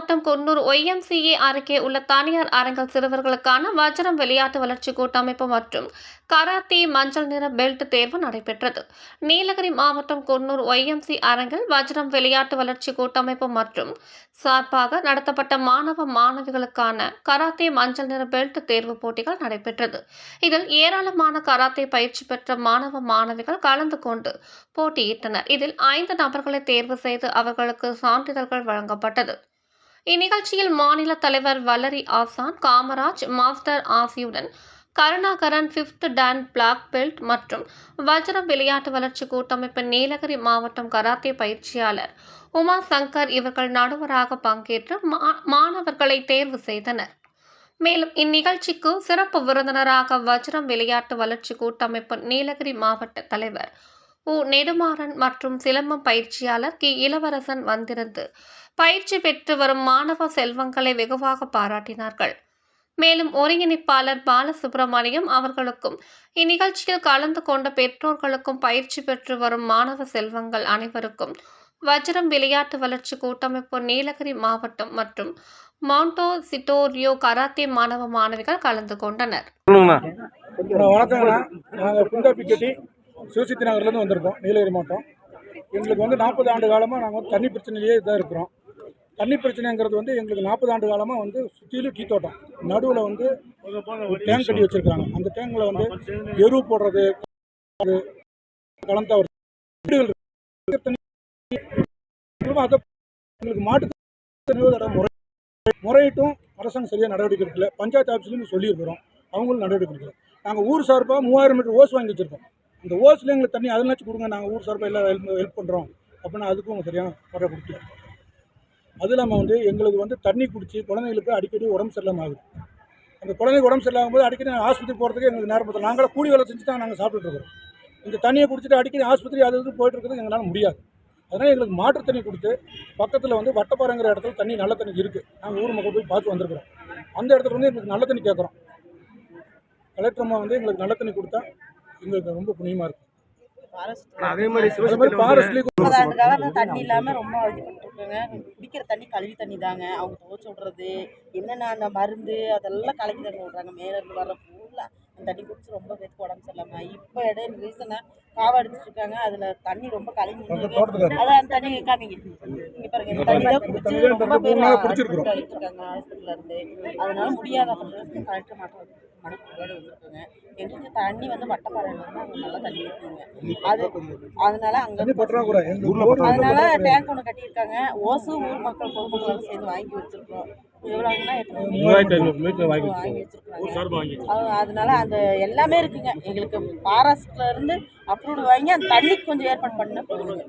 மாவட்டம் குன்னூர் ஒய்எம்சிஏ அருகே உள்ள தனியார் அரங்கில் சிறுவர்களுக்கான வஜ்ரம் விளையாட்டு வளர்ச்சி கூட்டமைப்பு மற்றும் கராத்தே மஞ்சள் நிற பெல்ட் தேர்வு நடைபெற்றது. நீலகிரி மாவட்டம் குன்னூர் ஒய்எம்சி அரங்கில் வஜ்ரம் விளையாட்டு வளர்ச்சி கூட்டமைப்பு மற்றும் சார்பாக நடத்தப்பட்ட மாணவ மாணவிகளுக்கான கராத்தே மஞ்சள் நிற பெல்ட் தேர்வு போட்டிகள் நடைபெற்றது. இதில் ஏராளமான கராத்தே பயிற்சி பெற்ற மாணவ மாணவிகள் கலந்து கொண்டு போட்டியிட்டனர். இதில் ஐந்து நபர்களை தேர்வு செய்து அவர்களுக்கு சான்றிதழ்கள் வழங்கப்பட்டது. இந்நிகழ்ச்சியில் மாநில தலைவர் வலரி ஆசான் Kamaraj master ஆசியுடன் Karunakaran fifth dan black belt மற்றும் வஜ்ரம் விளையாட்டு வளர்ச்சி கூட்டமைப்பின் நீலகிரி மாவட்டம் கராத்தே பயிற்சியாளர் உமா சங்கர் இவர்கள் நடுவராக பங்கேற்று மா- மாணவர்களை தேர்வு செய்தனர். மேலும் இந்நிகழ்ச்சிக்கு சிறப்பு விருந்தினராக வஜ்ரம் விளையாட்டு வளர்ச்சி கூட்டமைப்பு நீலகிரி மாவட்ட தலைவர் உ. நெடுமாறன் மற்றும் சிலம்பம் பயிற்சியாளர் கி. இளவரசன் வந்திருந்து பயிற்சி பெற்று வரும் மாணவ செல்வங்களை வெகுவாக பாராட்டினார்கள். மேலும் ஒருங்கிணைப்பாளர் பாலசுப்ரமணியம் அவர்களுக்கும் இந்நிகழ்ச்சியில் கலந்து கொண்ட பெற்றோர்களுக்கும் பயிற்சி பெற்று வரும் மாணவ செல்வங்கள் அனைவருக்கும் வஜ்ரம் விளையாட்டு வளர்ச்சி கூட்டமைப்பு நீலகிரி மாவட்டம் மற்றும் மவுண்டோ சிட்டோரியோ கராத்தே மாணவ மாணவிகள் கலந்து கொண்டனர். சிவசக்தி நகர்லேருந்து வந்திருக்கோம் நீலகிரி மாவட்டம். எங்களுக்கு வந்து நாற்பது ஆண்டு காலமாக நாங்கள் வந்து தண்ணி பிரச்சனையிலேயே இதாக இருக்கிறோம். தண்ணி பிரச்சனைங்கிறது வந்து எங்களுக்கு நாற்பது ஆண்டு காலமாக வந்து சுற்றிலும் டீ தோட்டம். நடுவில் வந்து டேங்க் கட்டி வச்சுருக்காங்க அந்த டேங்கில் வந்து எரு போடுறது அது கலந்த ஒரு எங்களுக்கு மாட்டு முறை முறையிட்டும் அரசாங்கம் சரியாக நடவடிக்கை எடுக்கல. பஞ்சாயத்து ஆஃபீஸ்லேயும் சொல்லியிருக்கிறோம். அவங்களும் நடவடிக்கை எடுக்கல. நாங்கள் ஊர் சார்பாக மூவாயிரம் மீட்டர் ஓஸ் வாங்கி வச்சுருக்கோம். இந்த ஓசில் எங்களுக்கு தண்ணி அதனாச்சும் கொடுங்க நாங்கள் ஊர் சார்பாக எல்லாம் ஹெல்ப் ஹெல்ப் பண்ணுறோம் அப்படின்னா அதுக்கும் சரியான வர கொடுக்கல அது இல்லாமல் வந்து எங்களுக்கு வந்து தண்ணி குடிச்சு குழந்தைங்களுக்கு அடிக்கடி உடம்பு சரியில்லாமல் ஆகுது. அந்த குழந்தைங்க உடம்பு சரியில்லாம போது அடிக்கடி ஆஸ்பத்திரி போகிறதுக்கு எங்களுக்கு நேரம் பார்த்தோம் நாங்களும் கூலி வேலை செஞ்சு தான் நாங்கள் சாப்பிட்டுருக்குறோம் இந்த தண்ணியை குடிச்சிட்டு அடிக்கடி ஆஸ்பத்திரி அது இது போயிட்டு இருக்கிறது எங்களால் முடியாது. அதனால் எங்களுக்கு மாற்று தண்ணி கொடுத்து பக்கத்தில் வந்து வட்டப்பாறைங்கிற இடத்துல தண்ணி நல்ல தண்ணி இருக்குது நாங்கள் ஊர் மக்கள் போய் பார்த்து வந்திருக்கிறோம். அந்த இடத்துல வந்து எங்களுக்கு நல்ல தண்ணி கேட்குறோம். கலெக்டர் அம்மா வந்து எங்களுக்கு நல்ல தண்ணி கொடுத்தா எங்களுக்கு ரொம்ப புண்ணியமாக இருக்கும் அதே மாதிரி தண்ணி இல்லாமல் ரொம்ப இது பண்ணிருக்காங்க குடிக்கிற தண்ணி கழுவி தண்ணி தாங்க. அவங்க துவச்சி விட்றது என்னென்ன அந்த மருந்து அதெல்லாம் கலக்கி தண்ணி விட்றாங்க. மேலே இருந்து வர ஃபுல்லாக அந்த தண்ணி குடிச்சு ரொம்ப பேருக்கு உடம்பு சரியில்லாமல் இப்போ இடையில ரீசனாக காவ அடிச்சிட்டு இருக்காங்க. அதில் தண்ணி ரொம்ப கலங்கி. அதான் அந்த தண்ணி காமிங்க. இங்க பாருங்க இந்த தண்ணி தான் குடிச்சு ரொம்ப பேர் இருக்காங்க ஹாஸ்பிட்டல்ல இருந்து. அதனால முடியாத. கலெக்டர் மாற்றம் மனப்போடு வந்திருக்காங்க எங்களுக்கு தண்ணி வந்து வட்டப்பாறையில அங்க நல்லா தண்ணி இருக்குங்க அது அதனால அங்க அதனால டேங்க் ஒன்று கட்டியிருக்காங்க. ஓசு ஊர் மக்கள் பொதுமக்களும் சேர்ந்து வாங்கி வச்சிருக்கோம். அதனால அந்த எல்லாமே இருக்குங்க. எங்களுக்கு பாராஸ்ட்ல இருந்து அப்ரூவ்டு வாங்கி அந்த தண்ணிக்கு கொஞ்சம் ஏற்பாடு பண்ண போதுங்க